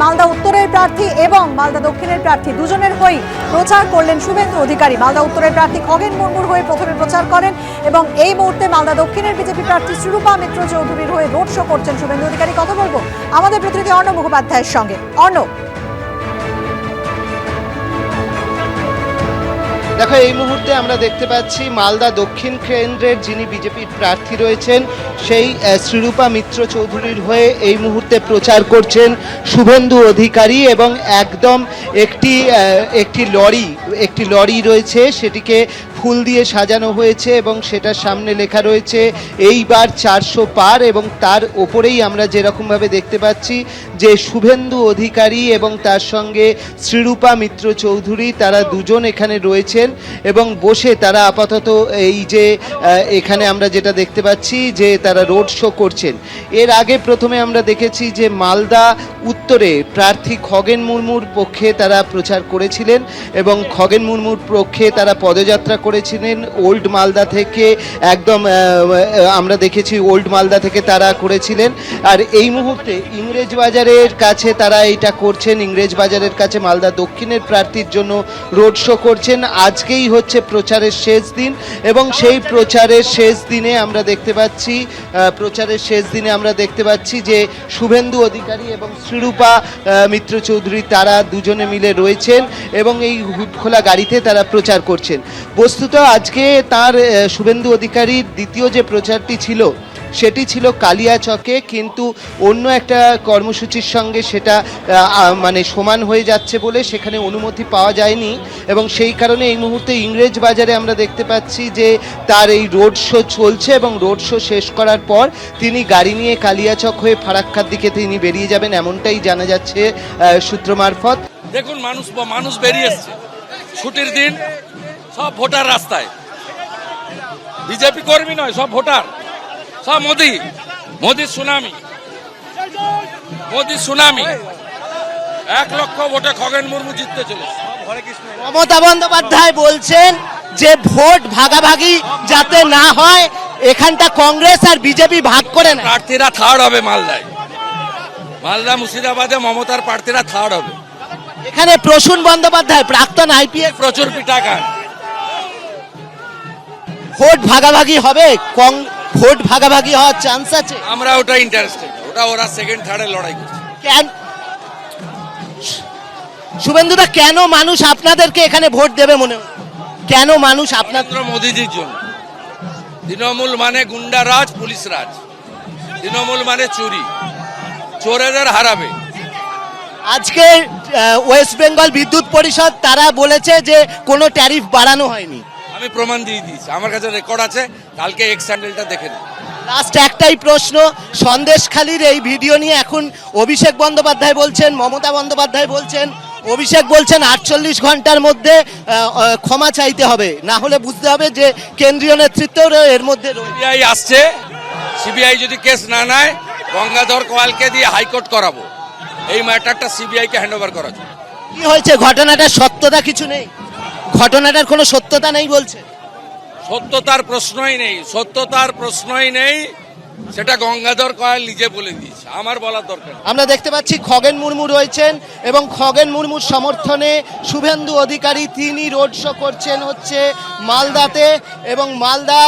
মালদা উত্তরের প্রার্থী এবং মালদা দক্ষিণের প্রার্থী দুজনের হয়েই প্রচার করলেন শুভেন্দু অধিকারী। মালদা উত্তরের প্রার্থী খগেন মুর্মুর হয়ে প্রথমে প্রচার করেন এবং এই মুহূর্তে মালদা দক্ষিণের বিজেপি প্রার্থী শ্রীরূপা মিত্র চৌধুরীর হয়ে রোড শো করছেন শুভেন্দু অধিকারী। কথা বলব আমাদের প্রতিনিধি অর্ণব মুখোপাধ্যায়ের সঙ্গে। অর্ণব। দেখো, এই মুহূর্তে আমরা দেখতে পাচ্ছি মালদা দক্ষিণ কেন্দ্রের যিনি বিজেপির প্রার্থী রয়েছেন, সেই শ্রীরূপা মিত্র চৌধুরীর হয়ে এই মুহূর্তে প্রচার করছেন শুভেন্দু অধিকারী এবং একদম একটি একটি লরি একটি লরি রয়েছে, সেটিকে ফুল দিয়ে সাজানো হয়েছে এবং সেটার সামনে লেখা রয়েছে, এইবার চারশো পার এবং তার ওপরেই আমরা যেরকমভাবে দেখতে পাচ্ছি যে শুভেন্দু অধিকারী এবং তার সঙ্গে শ্রীরূপা মিত্র চৌধুরী, তারা দুজন এখানে রয়েছেন এবং বসে তারা আপাতত এই যে এখানে আমরা যেটা দেখতে পাচ্ছি যে তারা রোড শো করছেন। এর আগে প্রথমে আমরা দেখেছি যে মালদা উত্তরে প্রার্থী খগেন মুর্মুর পক্ষে তারা প্রচার করেছিলেন এবং খগেন মুর্মুর পক্ষে তারা পদযাত্রা করেছিলেন ওল্ড মালদা থেকে, একদম আমরা দেখেছি ওল্ড মালদা থেকে তারা করেছিলেন। আর এই মুহূর্তে ইংরেজ বাজারের কাছে তারা এটা করছেন, ইংরেজ বাজারের কাছে মালদা দক্ষিণের প্রার্থীর জন্য রোড শো করছেন। আজকেই হচ্ছে প্রচারের শেষ দিন এবং সেই প্রচারের শেষ দিনে আমরা দেখতে পাচ্ছি প্রচারের শেষ দিনে আমরা দেখতে পাচ্ছি যে শুভেন্দু অধিকারী এবং শ্রীরূপা মিত্র চৌধুরী তারা দুজনে মিলে রয়েছেন এবং এই হুটখোলা গাড়িতে তারা প্রচার করছেন। বস্তুত আজকে তার শুভেন্দু অধিকারীর দ্বিতীয় যে প্রচারটি ছিল সেটি ছিল কালিয়াচকে, কিন্তু অন্য একটা কর্মসূচির সঙ্গে সেটা মানে সমান হয়ে যাচ্ছে বলে সেখানে অনুমতি পাওয়া যায়নি। এবং সেই কারণে এই মুহূর্তে ইংরেজ বাজারে আমরা দেখতে পাচ্ছি যে তার এই রোড শো চলছে এবং রোড শো শেষ করার পর তিনি গাড়ি নিয়ে কালিয়াচক হয়ে ফারাক্কার দিকে তিনি বেরিয়ে যাবেন, এমনটাই জানা যাচ্ছে সূত্র মারফত। দেখুন, মানুষ মানুষ বেরিয়ে এসছে। ছুটির দিন সব ভোটার রাস্তায়। বিজেপি কর্মী নয়, সব ভোটার। সব মোদি। মোদি সুনামি। মোদি সুনামি। এক লক্ষ ভোটে খগেন মুর্মু জিততে চলেছে। মমতা বন্দ্যোপাধ্যায় বলছেন যে ভোট ভাগাভাগি যাতে না হয় এখানটা কংগ্রেস আর বিজেপি ভাগ করে নেয়। প্রার্থীরা থার্ড হবে মালদায়। মালদা মুর্শিদাবাদে মমতার প্রার্থীরা থার্ড হবে। এখানে প্রসূন বন্দ্যোপাধ্যায় প্রাক্তন আইপিএস প্রচুর পিটা খান ভোট ভাগাভাগি হবে কং ভোট ভাগাভাগি হওয়ার চান্স আছে? আমরা ওটা ইন্টারেস্টেড ওটা ওরা সেকেন্ড থার্ডের লড়াই করছে। কেন? শুভেন্দুদা কেন মানুষ আপনাদেরকে এখানে ভোট দেবে মনে কেন মানুষ আপনার মোদীজির জন্য। তৃণমূল মানে গুন্ডা রাজ পুলিশ রাজ। তৃণমূল মানে চুরি। চোরেদের হারাবে। আজকে ওয়েস্ট বেঙ্গল বিদ্যুৎ পরিষদ তারা বলেছে যে কোনো ট্যারিফ বাড়ানো হয়নি। আমি প্রমাণ দিয়ে দিয়েছি। আমার কাছে রেকর্ড আছে কালকে এক্স স্যান্ডেলটা দেখে নিন লাস্ট একটাই প্রশ্ন সন্দেশখালির এই ভিডিও নিয়ে এখন অভিষেক বন্দ্যোপাধ্যায় বলছেন মমতা বন্দ্যোপাধ্যায় বলছেন অভিষেক বলছেন আটচল্লিশ ঘণ্টার মধ্যে ক্ষমা চাইতে হবে। না হলে বুঝতে হবে যে কেন্দ্রীয় নেতৃত্ব এর মধ্যে সিবিআই আসছে। সিবিআই যদি কেস না নেয় গঙ্গাধর কোয়ালকে দিয়ে হাইকোর্ট করাবো। এই ম্যাটারটা সিবিআই কে হ্যান্ড ওভার করা যায়। কি হয়েছে? ঘটনাটা সত্যতা কিছু নেই? ঘটনাটার কোনো সত্যতা নেই বলছে? সত্যতার প্রশ্নই নেই সত্যতার প্রশ্নই নেই। সেটা গঙ্গাধর কয়াল নিজে বলে দিয়েছে আমার বলার দরকার আমরা দেখতে পাচ্ছি খগেন মুর্মু রয়েছেন এবং খগেন মুর্মুর সমর্থনে শুভেন্দু অধিকারী তিনি রোড শো করছেন হচ্ছে মালদাতে এবং মালদা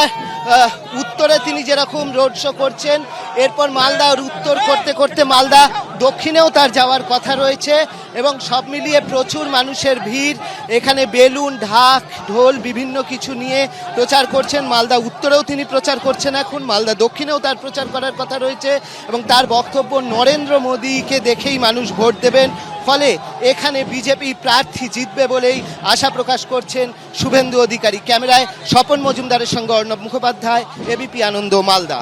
উত্তরে তিনি যেরকম রোড শো করছেন এরপর মালদার উত্তর করতে করতে মালদা দক্ষিণেও তার যাওয়ার কথা রয়েছে এবং সব মিলিয়ে প্রচুর মানুষের ভিড়। এখানে বেলুন, ঢাক, ঢোল বিভিন্ন কিছু নিয়ে প্রচার করছেন। মালদা উত্তরেও তিনি প্রচার করছেন এখন, মালদা দক্ষিণেও তার প্রচার করার কথা রয়েছে এবং তার বক্তব্য নরেন্দ্র মোদীকে দেখেই মানুষ ভোট দেবেন। ফলে এখানে বিজেপি প্রার্থী জিতবে বলেই আশা প্রকাশ করছেন শুভেন্দু অধিকারী। ক্যামেরায় স্বপন মজুমদারের সঙ্গে অর্ণব মুখোপাধ্যায় এবিপি আনন্দ, মালদা।